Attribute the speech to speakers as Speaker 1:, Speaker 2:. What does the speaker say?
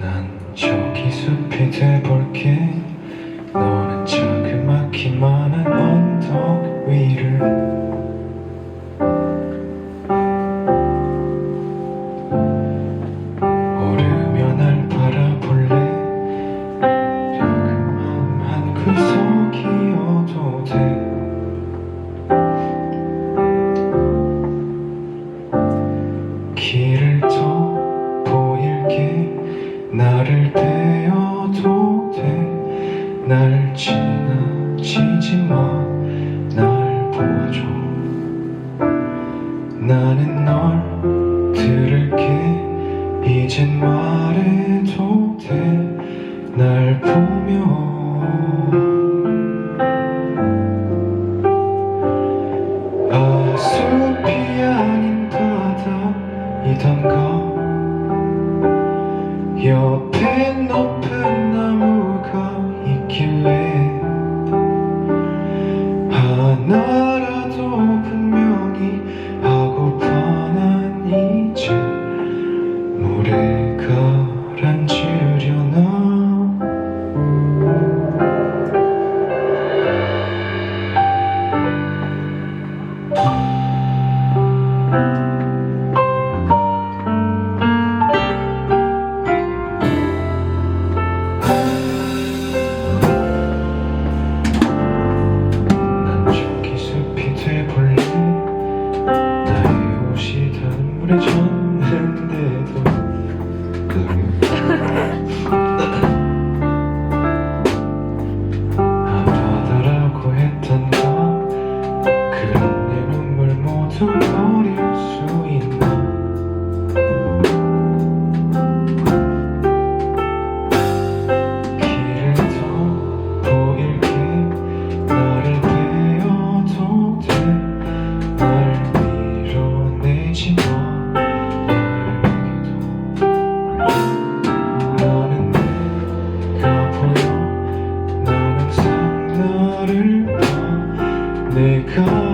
Speaker 1: 난 저기 숲이 돼볼게. 너는 자그맣기만한 언덕 위를. 오르며 날 바라볼래? 작은 마음 한 구석이어도 돼. 길을 더 보일게. 나를 베어도 돼 날 지나치지 마날 보아줘. 나는 널 들을게. 이젠 말해도 돼 날 보며 옆에 높은 나무가 있길래 하나라도 분명히 하고파 난 이제 가라앉 couldn't 봐 내가